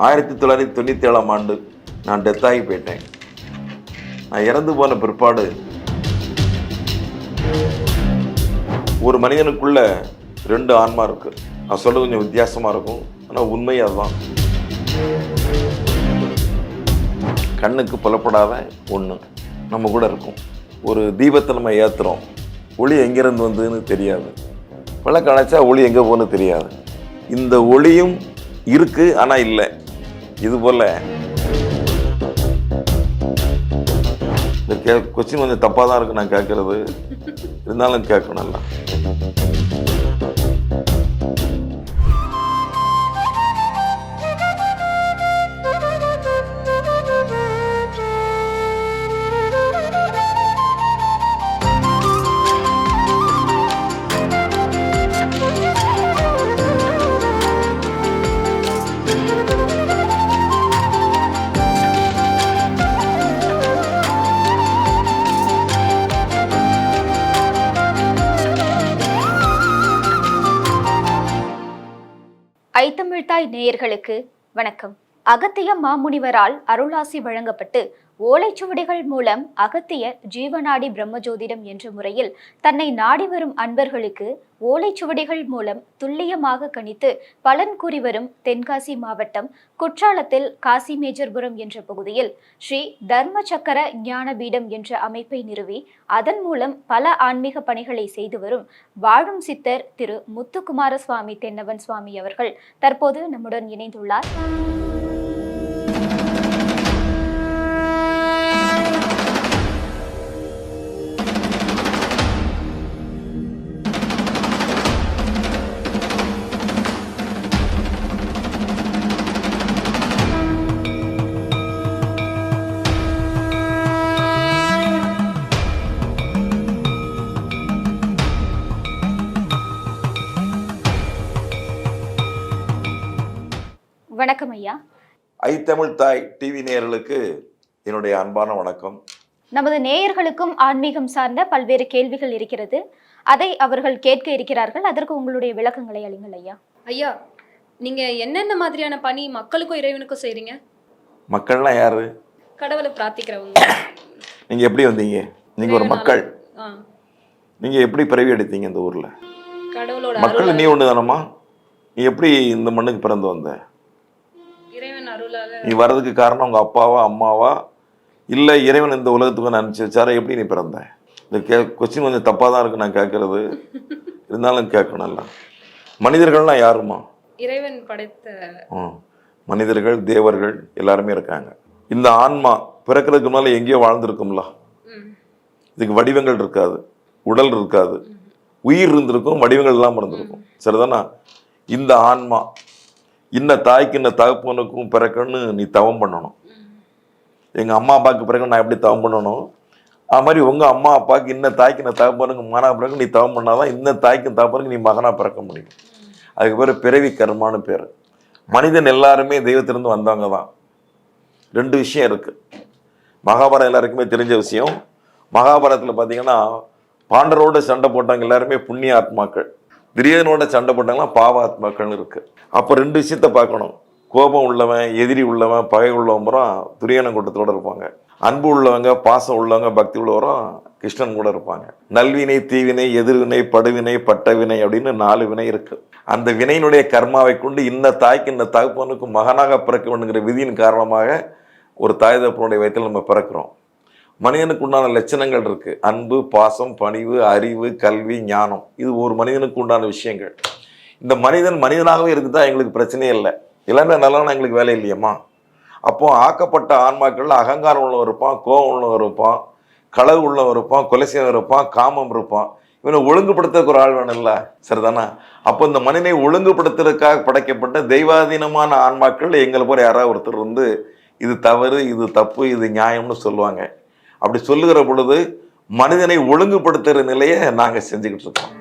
ஆயிரத்தி தொள்ளாயிரத்தி தொண்ணூற்றி ஏழாம் ஆண்டு நான் டெத்தாகி போயிட்டேன். நான் இறந்து போன பிற்பாடு ஒரு மனிதனுக்குள்ள ரெண்டு ஆன்மா இருக்கு. நான் சொல்றது கொஞ்சம் வித்தியாசமா இருக்கும். ஆனால் உண்மை அதுதான். கண்ணுக்கு புலப்படாத ஒன்று நம்ம கூட இருக்கும். ஒரு தீபத்தை நம்ம ஏற்றுறோம் ஒளி எங்கேருந்து வந்ததுன்னு தெரியாது. விளக்கு அணைச்சா ஒளி எங்கே போகணும்னு தெரியாது. இந்த ஒளியும் இருக்குது ஆனால் இல்லை. இது போல் இந்த கே கொஸ்டின் கொஞ்சம் தப்பாக தான் இருக்கு நான் கேட்குறது. இருந்தாலும் கேட்கணும்ல நேயர்களுக்கு வணக்கம். அகத்திய மாமுனிவரால் அருளாசி வழங்கப்பட்டு ஓலைச்சுவடிகள் மூலம் அகத்திய ஜீவநாடி பிரம்மஜோதிடம் என்ற முறையில் தன்னை நாடி வரும் அன்பர்களுக்கு ஓலைச்சுவடிகள் மூலம் துல்லியமாக கணித்து பலன் கூறி வரும் தென்காசி மாவட்டம் குற்றாலத்தில் காசி மேஜர்புரம் என்ற பகுதியில் ஸ்ரீ தர்ம சக்கர ஞானபீடம் என்ற அமைப்பை நிறுவி அதன் மூலம் பல ஆன்மீக பணிகளை செய்து வரும் வாழும் சித்தர் திரு முத்துக்குமார சுவாமி தென்னவன் சுவாமி அவர்கள் தற்போது நம்முடன் இணைந்துள்ளார். வணக்கம் ஐயா. ஐத்தமிழ் தாய் டிவி நேயர்களுக்கு என்னுடைய அன்பான வணக்கம். நமது நேயர்களுக்கும் ஆன்மீகம் சார்ந்த பல்வேறு கேள்விகள் இருக்கிறது. அதை அவர்கள் கேட்க இருக்கிறார்கள். அதற்கு உங்களுடைய விளக்கங்களை அளிங்கள் ஐயா. ஐயா நீங்க என்னென்ன மாதிரியான பணி மக்களுக்கும் இறைவனுக்கும் செய்றீங்க? மக்கள்லாம் யாரு? கடவுளை பிரார்த்திக்கிறவங்க. நீங்கள் எப்படி வந்தீங்க? நீங்கள் ஒரு மக்கள். ஆ, நீங்கள் எப்படி பிறவி எடுத்தீங்க இந்த ஊரில்? கடவுளோட மக்கள் நீ ஒன்று தானம்மா நீ எப்படி இந்த மண்ணுக்கு பிறந்து வந்த? நீ வர்றதுக்கு காரணம் உங்கள் அப்பாவா அம்மாவா? இல்லை இறைவன் இந்த உலகத்துக்கு அனுப்பிச்சு வச்சாரா? எப்படி நீ பிறந்த? இந்த கே கொஸ்டின் கொஞ்சம் தப்பாக தான் இருக்கு நான் கேட்குறது இருந்தாலும் கேட்கணும்ல மனிதர்கள்லாம் யாருமா இறைவன் படைத்த. மனிதர்கள் தேவர்கள் எல்லாருமே இருக்காங்க. இந்த ஆன்மா பிறக்கிறதுக்கு முன்னால எங்கேயோ வாழ்ந்திருக்கும்ல. இதுக்கு வடிவங்கள் இருக்காது. உடல் இருக்காது. உயிர் இருந்திருக்கும் வடிவங்கள் எல்லாம் இருந்திருக்கும். சரிதானா? இந்த ஆன்மா இன்ன தாய்க்கு இன்ன தகப்பனுக்கும் பிறக்கன்னு நீ தவம் பண்ணணும். எங்கள் அம்மா அப்பாவுக்கு பிறகு நான் எப்படி தவம் பண்ணணும்? அது மாதிரி உங்கள் அம்மா அப்பாவுக்கு இன்ன தாய்க்கு இன்ன தகப்பனுக்கு மகனா பிறகு நீ தவம் பண்ணாதான் இன்ன தாய்க்கும் தகப்பனுக்கு நீ மகனா பிறக்க முடியும். அதுக்கு பேர் பிறவி கர்மான்னு பேர். மனிதன் எல்லாருமே தெய்வத்திலிருந்து வந்தவங்க தான் ரெண்டு விஷயம் இருக்குது மகாபாரதம் எல்லாருக்குமே தெரிஞ்ச விஷயம். மகாபாரதத்தில் பார்த்தீங்கன்னா பாண்டரோட சண்டை போட்டவங்க எல்லாருமே புண்ணிய ஆத்மாக்கள். துரியோதனோட சண்டை போட்டவங்களாம் பாவாத்மாக்கள்னு இருக்குது இருக்கு. அப்போ ரெண்டு விஷயத்த பார்க்கணும். கோபம் உள்ளவன் எதிரி உள்ளவன் பகை உள்ளவன் பூரா துரியோன கூட்டத்தோட இருப்பாங்க. அன்பு உள்ளவங்க பாசம் உள்ளவங்க பக்தி உள்ளவரும் கிருஷ்ணன் கூட இருப்பாங்க. நல்வினை தீவினை எதிர்வினை படுவினை பட்டவினை அப்படின்னு நாலு வினை இருக்கு. அந்த வினையினுடைய கர்மாவை கொண்டு இந்த தாய்க்கு இந்த தகப்பனுக்கும் மகனாக பிறக்க வேண்டுங்கிற விதியின் காரணமாக ஒரு தாய் தகப்பனுடைய வயத்தில் நம்ம பிறக்கிறோம். மனிதனுக்கு உண்டான லட்சணங்கள் இருக்குது அன்பு பாசம் பணிவு அறிவு கல்வி ஞானம். இது ஒரு மனிதனுக்கு உண்டான விஷயங்கள். இந்த மனிதன் மனிதனாகவே இருக்குதா? எங்களுக்கு பிரச்சனையே இல்லை. இல்லைன்னா நல்லவனா? எங்களுக்கு வேலை இல்லையம்மா. அப்போது ஆக்கப்பட்ட ஆன்மாக்களில் அகங்காரம் உள்ளவன் இருப்பான் கோபம் உள்ளவன் இருப்பான் களவு உள்ளவன் இருப்பான் கொலை இருப்பான் காமம் இருப்பான். இவனை ஒழுங்குபடுத்துறதுக்கு ஒரு ஆள் வேணும்ல? சரிதானா? அப்போ இந்த மனிதனை ஒழுங்குபடுத்துறதுக்காக படைக்கப்பட்ட தெய்வாதீனமான ஆன்மாக்கள் எங்களை போல யாராவது ஒருத்தர் வந்து இது தவறு இது தப்பு இது நியாயம்னு சொல்லுவாங்க. அப்படி சொல்லுகிற பொழுது மனிதனை ஒழுங்குபடுத்துகிற நிலையை நாங்கள் செஞ்சுக்கிட்டு இருக்கோம்.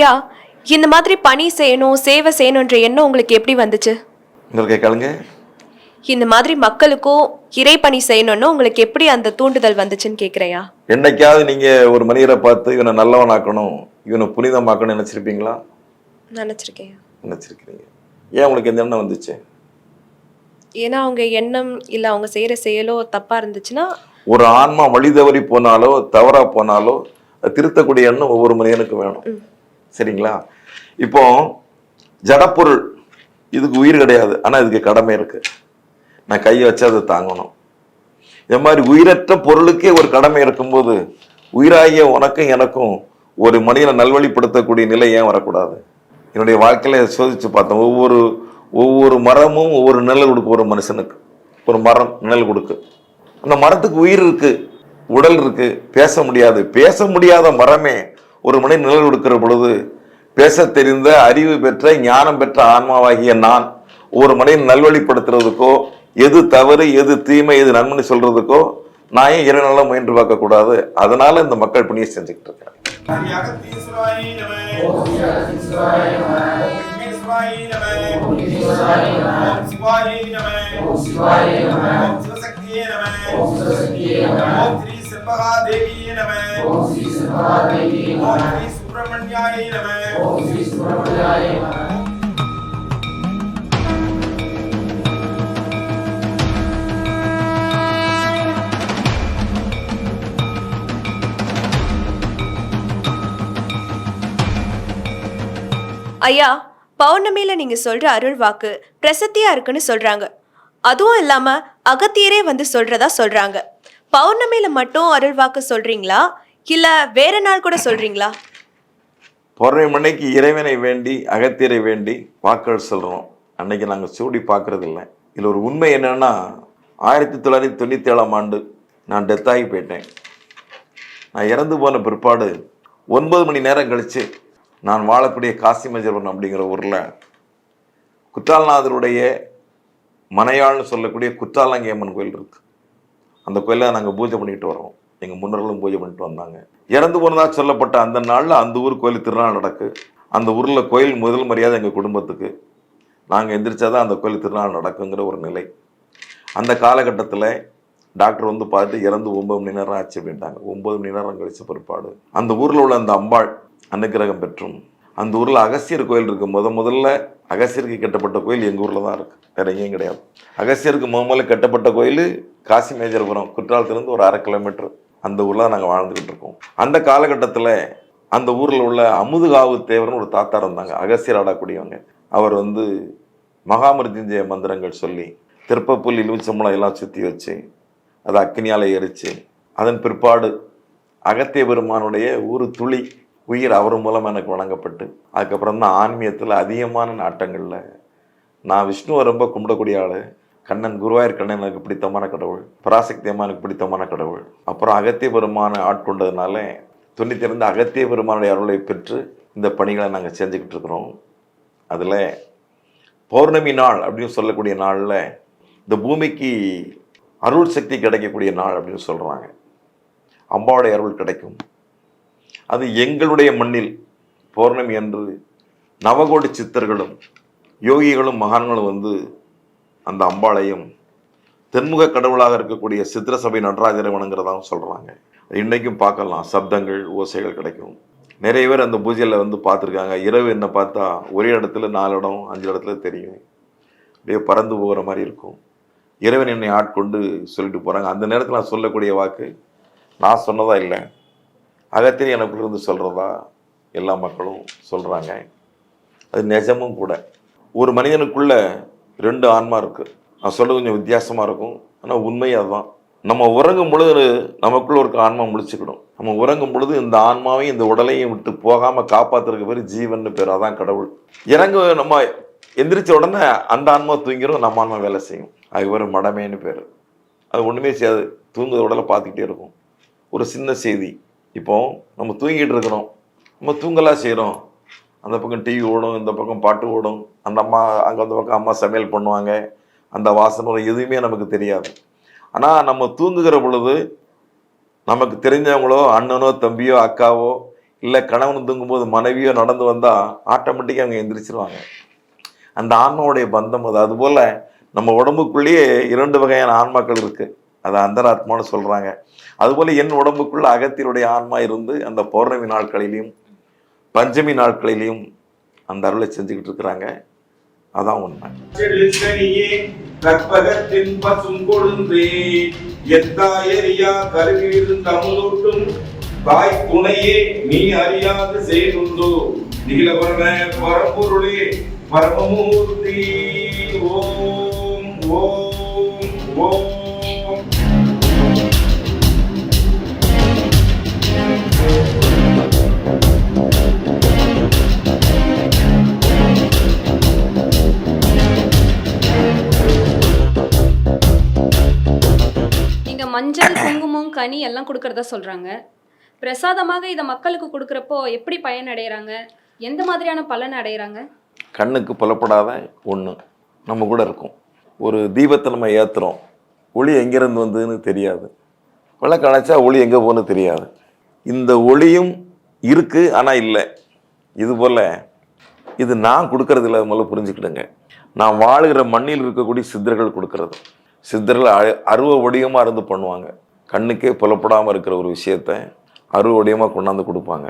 ஐயா இந்த மாதிரி பணி செய்யணும் சேவை செய்யணுன்ற எண்ணம் உங்களுக்கு எப்படி வந்துச்சு? இன்னொரு கேட்கலுங்க. இந்த மாதிரி மக்களுக்கும் இறை பணி செய்யணும்னு உங்களுக்கு எப்படி அந்த தூண்டுதல் வந்துச்சுன்னு கேக்குறையா என்னைக்காவது நீங்க ஒரு மனிதரை பார்த்து இவனை நல்லவனாக்கணும் இவனை புனிதமாக்கணும்னு நினைச்சிருப்பீங்களா? நினைச்சிருக்கேன் நினைச்சிருக்கிறீங்க. ஏன் உங்களுக்கு எந்த எண்ணம் வந்துச்சு? ஏன்னா அவங்க எண்ணம் இல்ல அவங்க செய்யற செயலோ தப்பா இருந்துச்சுன்னா ஒரு ஆன்மா வழி தவறி போனாலோ தவறா போனாலோ திருத்தக்கூடிய எண்ணம் ஒவ்வொரு மனிதனுக்கும் வேணும். சரிங்களா? இப்போ ஜடப்பொருள் இதுக்கு உயிர் கிடையாது. ஆனால் இதுக்கு கடமை இருக்கு. நான் கையை வச்சு அதை தாங்கணும். இந்த மாதிரி உயிரற்ற பொருளுக்கே ஒரு கடமை இருக்கும்போது உயிராகிய உனக்கும் எனக்கும் ஒரு மனிதனை நல்வழிப்படுத்தக்கூடிய நிலை ஏன் வரக்கூடாது? என்னுடைய வாழ்க்கையில சோதிச்சு பார்த்தேன். ஒவ்வொரு ஒவ்வொரு மரமும் ஒவ்வொரு நிழல் கொடுக்கும் ஒரு மனுஷனுக்கு. ஒரு மரம் நிழல் கொடுக்கு. அந்த மரத்துக்கு உயிர் இருக்கு உடல் இருக்கு பேச முடியாது. பேச முடியாத மரமே ஒரு மனை நிழல் கொடுக்கிற பொழுது பேச தெரிந்த அறிவு பெற்ற ஞானம் பெற்ற ஆன்மாவாகிய நான் ஒரு மனையை நல்வழிப்படுத்துறதுக்கோ எது தவறு எது தீமை எது நன்மைன்னு சொல்றதுக்கோ நான் ஏன் இறைநலம் முயன்று பார்க்க கூடாது அதனால இந்த மக்கள் பணியை செஞ்சுக்கிட்டு இருக்கேன் ஓம் சிவசக்தியே நம ஓம் ஸ்ரீ செம்பகா தேவியே நம ஓம் ஸ்ரீ சுப்பிரமணியாய நம. ஐயா பௌர்ணமியில நீங்க சொல்ற அருள் வாக்கு பிரசித்தியா இருக்குன்னு சொல்றாங்க. அதுவும் இல்லாம அகத்தியரே வந்து சொல்றதா சொல்றாங்க. பௌர்ணமியில மட்டும் அருள் வாக்கு சொல்றீங்களா? இல்ல வேற நாள் கூட சொல்றீங்களா? பௌர்ணமி அன்னைக்கு இறைவனை வேண்டி அகத்தியரை வேண்டி வாக்கள் சொல்கிறோம் அன்னைக்கு நாங்கள் சூடி பார்க்குறதில்ல இல்லை இதில் ஒரு உண்மை என்னன்னா ஆயிரத்தி தொள்ளாயிரத்தி தொண்ணூற்றி ஏழாம் ஆண்டு நான் டெத் ஆகி போயிட்டேன். நான் இறந்து போன பிற்பாடு ஒன்பது மணி நேரம் கழித்து நான் வாழக்கூடிய காசிமஜர்வன் அப்படிங்கிற ஊரில் குற்றாலநாதருடைய மனையாள்னு சொல்லக்கூடிய குற்றாலங்கி அம்மன் கோயில் இருக்கு. அந்த கோயிலில் நாங்கள் பூஜை பண்ணிட்டு வரோம். எங்கள் முன்னர்களும் பூஜை பண்ணிட்டு வந்தாங்க. இறந்து போனதாக சொல்லப்பட்ட அந்த நாளில் அந்த ஊர் கோயில் திருநாள் நடக்கு. அந்த ஊரில் கோயில் முதல் மரியாதை எங்கள் குடும்பத்துக்கு. நாங்கள் எந்திரிச்சா தான் அந்த கோயில் திருநாள் நடக்குங்கிற ஒரு நிலை. அந்த காலகட்டத்தில் டாக்டர் வந்து பார்த்து இறந்து ஒன்பது மணி நேரம் ஆச்சு அப்படின்ட்டாங்க. ஒன்பது மணி நேரம் கழிச்ச பிற்பாடு. அந்த ஊரில் உள்ள அந்த அம்பாள் அனுக்கிரகம் பெற்றும். அந்த ஊரில் அகசியர் கோயில் இருக்குது முத முதல்ல அகசியருக்கு கட்டப்பட்ட கோயில் எங்கள் ஊரில் தான் இருக்குது வேற எங்கேயும் கிடையாது. அகசியருக்கு முதல்ல கட்டப்பட்ட கோயில் காசி மேஜர்புரம். குற்றாலத்திலிருந்து ஒரு அரை கிலோமீட்டர் அந்த ஊரில் தான் நாங்கள் வாழ்ந்துக்கிட்டு இருக்கோம். அந்த காலகட்டத்தில் அந்த ஊரில் உள்ள அமுதுகாவு தேவர்னு ஒரு தாத்தா இருந்தாங்க. அகசியர் ஆடக்கூடியவங்க. அவர் வந்து மகாமிருத்யுஞ்சய மந்திரங்கள் சொல்லி திருப்பப்புல் இலுமிச்சம்பளம் எல்லாம் சுற்றி வச்சு அதை அக்னியால் எரித்து அதன் பிற்பாடு அகத்திய பெருமானுடைய ஒரு துளி உயிர் அவர் மூலம் எனக்கு வழங்கப்பட்டு அதுக்கப்புறம் தான் ஆன்மீகத்தில் அதிகமான நாட்டங்களில் நான் விஷ்ணுவை ரொம்ப கும்பிடக்கூடிய ஆள். கண்ணன் குருவாயூர் கண்ணன் எனக்கு பிடித்தமான கடவுள். பராசக்தி அம்மா எனக்கு பிடித்தமான கடவுள். அப்புறம் அகத்திய பெருமானை ஆட்கொண்டதுனால தொண்ணூத்தி ரெண்டு அகத்திய பெருமானுடைய அருளை பெற்று இந்த பணிகளை நாங்கள் செஞ்சுக்கிட்டு இருக்கிறோம். அதில் பௌர்ணமி நாள் அப்படின்னு சொல்லக்கூடிய நாளில் இந்த பூமிக்கு அருள் சக்தி கிடைக்கக்கூடிய நாள் அப்படின்னு சொல்கிறாங்க அம்பாவுடைய அருள் கிடைக்கும். அது எங்களுடைய மண்ணில் பௌர்ணமி அன்று நவகோடி சித்தர்களும் யோகிகளும் மகான்களும் வந்து அந்த அம்பாளையும் தென்முக கடவுளாக இருக்கக்கூடிய சித்திர சபை நடராஜரை வணங்குறதாகவும் சொல்கிறாங்க இன்றைக்கும் பார்க்கலாம். சப்தங்கள் ஓசைகள் கிடைக்கும். நிறைய பேர் அந்த பூஜையில் வந்து பார்த்துருக்காங்க. இரவு என்ன பார்த்தா ஒரே இடத்துல நாலு இடம் அஞ்சு இடத்துல தெரியும். அப்படியே பறந்து போகிற மாதிரி இருக்கும். இறைவன் என்னை ஆட்கொண்டு சொல்லிட்டு போகிறாங்க அந்த நேரத்தில் நான் சொல்லக்கூடிய வாக்கு நான் சொன்னதா இல்லை. அகத்திரி எனக்குள்ளிருந்து சொல்கிறதா எல்லா மக்களும் சொல்கிறாங்க அது நிஜமும் கூட. ஒரு மனிதனுக்குள்ள ரெண்டு ஆன்மா இருக்குது நான் சொல்ல கொஞ்சம் வித்தியாசமாக இருக்கும். ஆனால் உண்மை அதுதான். நம்ம உறங்கும் பொழுது நமக்குள்ள ஒரு ஆன்மா முடிச்சுக்கணும் நம்ம உறங்கும் பொழுது இந்த ஆன்மாவையும் இந்த உடலையும் விட்டு போகாமல் காப்பாற்றுறதுக்கு பேர் ஜீவன் பேர். அதான் கடவுள். இறங்க நம்ம எந்திரிச்ச உடனே அந்த ஆன்மா தூங்கிடும் நம்ம ஆன்மா வேலை செய்யும். அது பேர் மடமேன்னு பேர். அது ஒன்றுமே செய்யாது. தூங்குற உடலை பார்த்துக்கிட்டே இருக்கும். ஒரு சின்ன செய்தி. இப்போ நம்ம தூங்கிட்டு இருக்கிறோம். நம்ம தூங்கலாம் செய்கிறோம் அந்த பக்கம் டிவி ஓடும் இந்த பக்கம் பாட்டு ஓடும். அந்த அம்மா அங்கே அந்த பக்கம் அம்மா சமையல் பண்ணுவாங்க. அந்த வாசனை எதுவுமே நமக்கு தெரியாது. ஆனால் நம்ம தூங்குகிற பொழுது நமக்கு தெரிஞ்சவங்களோ அண்ணனோ தம்பியோ அக்காவோ இல்லை கணவன் தூங்கும்போது மனைவியோ நடந்து வந்தால் ஆட்டோமேட்டிக்காக அவங்க எந்திரிச்சிருவாங்க. அந்த ஆன்மாவுடைய பந்தம் அது. அதுபோல் நம்ம உடம்புக்குள்ளேயே இரண்டு வகையான ஆன்மாக்கள் இருக்குது அதை அந்தராத்மான்னு சொல்கிறாங்க அதுபோல் என் உடம்புக்குள்ளே அகத்தினுடைய ஆன்மா இருந்து அந்த பௌர்ணமி நாட்களிலையும் பஞ்சமி நாட்களிலையும் அந்த அருளை செஞ்சுக்கிட்டு இருக்கிறாங்க. அதான் உண்மை. செழுக்கனியே கற்பகத்தின் பசும் கொழுந்தே எத்தாயறியா கருவியிருந்த அமுதூட்டும் தாய் துணையே நீ அறியாது செய்துண்டோ நீலவர்ண பரம்பொருளே பரமமூர்த்தி. ஓம் ஓம் ஓம். கனி எல்லாம் கொடுக்கறதா சொல்றாங்க. பிரசாதமாக இதை மக்களுக்கு கொடுக்குறப்போ எப்படி பயன் அடைகிறாங்க எந்த மாதிரியான பலன் அடைகிறாங்க கண்ணுக்கு புலப்படாத ஒன்று நம்ம கூட இருக்கும். ஒரு தீபத்தை நம்ம ஏற்றுறோம் ஒளி எங்கேருந்து வந்ததுன்னு தெரியாது. விளக்கு அணைச்சா ஒளி எங்கே போகணும்னு தெரியாது. இந்த ஒளியும் இருக்குது ஆனால் இல்லை. இது போல் இது நான் கொடுக்கறது இல்லை முதல்ல புரிஞ்சுக்கிடுங்க. நான் வாழுகிற மண்ணில் இருக்கக்கூடிய சித்தர்கள் கொடுக்கறது. சித்தர்கள் அ- அருவ வடிவமாக இருந்து பண்ணுவாங்க. கண்ணுக்கே புலப்படாமல் இருக்கிற ஒரு விஷயத்த அருவடையமாக கொண்டாந்து கொடுப்பாங்க.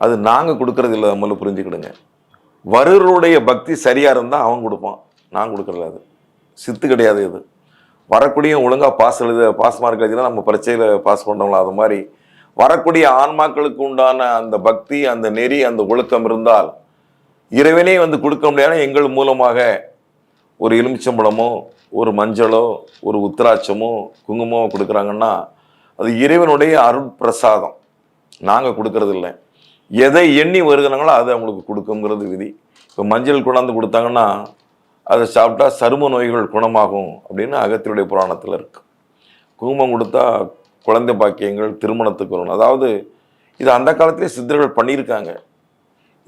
அது நாங்கள் கொடுக்கறது இல்லை முதல்ல புரிஞ்சுக்கிடுங்க. வருவருடைய பக்தி சரியாக இருந்தால் அவன் கொடுப்பான். நான் கொடுக்கறதில்ல அது. சித்து கிடையாது இது. வரக்கூடிய ஒழுங்காக பாஸ் எழுத பாஸ் மார்க் எழுதினா நம்ம பரீட்சையில் பாஸ் பண்ணோம்ல அது மாதிரி. வரக்கூடிய ஆன்மாக்களுக்கு உண்டான அந்த பக்தி அந்த நெறி அந்த ஒழுக்கம் இருந்தால் இறைவனே வந்து கொடுக்க முடியாத எங்கள் மூலமாக ஒரு எலுமிச்சம்பழமோ ஒரு மஞ்சளோ ஒரு உத்திராட்சமோ குங்குமமோ கொடுக்குறாங்கன்னா அது இறைவனுடைய அருட்பிரசாதம். நாங்கள் கொடுக்கறது இல்லை எதை எண்ணி வருகிறாங்களோ அதை அவங்களுக்கு கொடுக்குங்கிறது விதி. இப்போ மஞ்சள் கொண்டாந்து கொடுத்தாங்கன்னா அதை சாப்பிட்டா சரும நோய்கள் குணமாகும் அப்படின்னு அகத்தியுடைய புராணத்தில் இருக்குது குங்குமம் கொடுத்தா குழந்தை பாக்கியங்கள் திருமணத்துக்கு வரணும். அதாவது இது அந்த காலத்திலே சித்தர்கள் பண்ணியிருக்காங்க.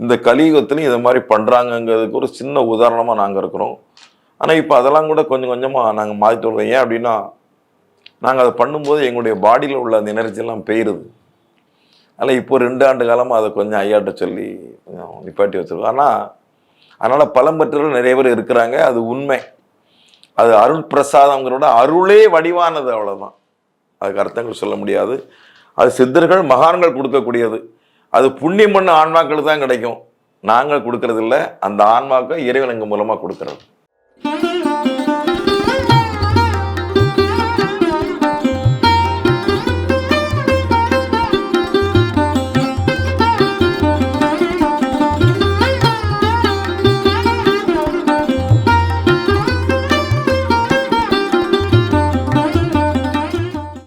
இந்த கலியுகத்துலையும் இதை மாதிரி பண்ணுறாங்கங்கிறதுக்கு ஒரு சின்ன உதாரணமாக நாங்கள் இருக்கிறோம். ஆனால் இப்போ அதெல்லாம் கூட கொஞ்சம் கொஞ்சமாக நாங்கள் மாற்றிட்டு வருவோம். ஏன் அப்படின்னா நாங்கள் அதை பண்ணும்போது எங்களுடைய பாடியில் உள்ள அந்த எனர்ஜிலாம் பெயிருது. பெயருது இப்போ ரெண்டு ஆண்டு காலமாக அதை கொஞ்சம் ஐயாட்ட சொல்லி கொஞ்சம் நிப்பாட்டி வச்சுருக்கோம். ஆனால் அதனால் பலம் பெற்றவர்கள் நிறைய பேர் இருக்கிறாங்க. அது உண்மை. அது அருள் பிரசாதங்கிறோட அருளே வடிவானது அவ்வளோதான் அதுக்கு அர்த்தங்கள் சொல்ல முடியாது. அது சித்தர்கள் மகான்கள் கொடுக்கக்கூடியது. அது புண்ணியம் பண்ண ஆன்மாக்களுக்கு தான் கிடைக்கும். நாங்கள் கொடுக்கறதில்ல. அந்த ஆன்மாக்கள் இறைவன் எங்கள் மூலமாக கொடுக்கறது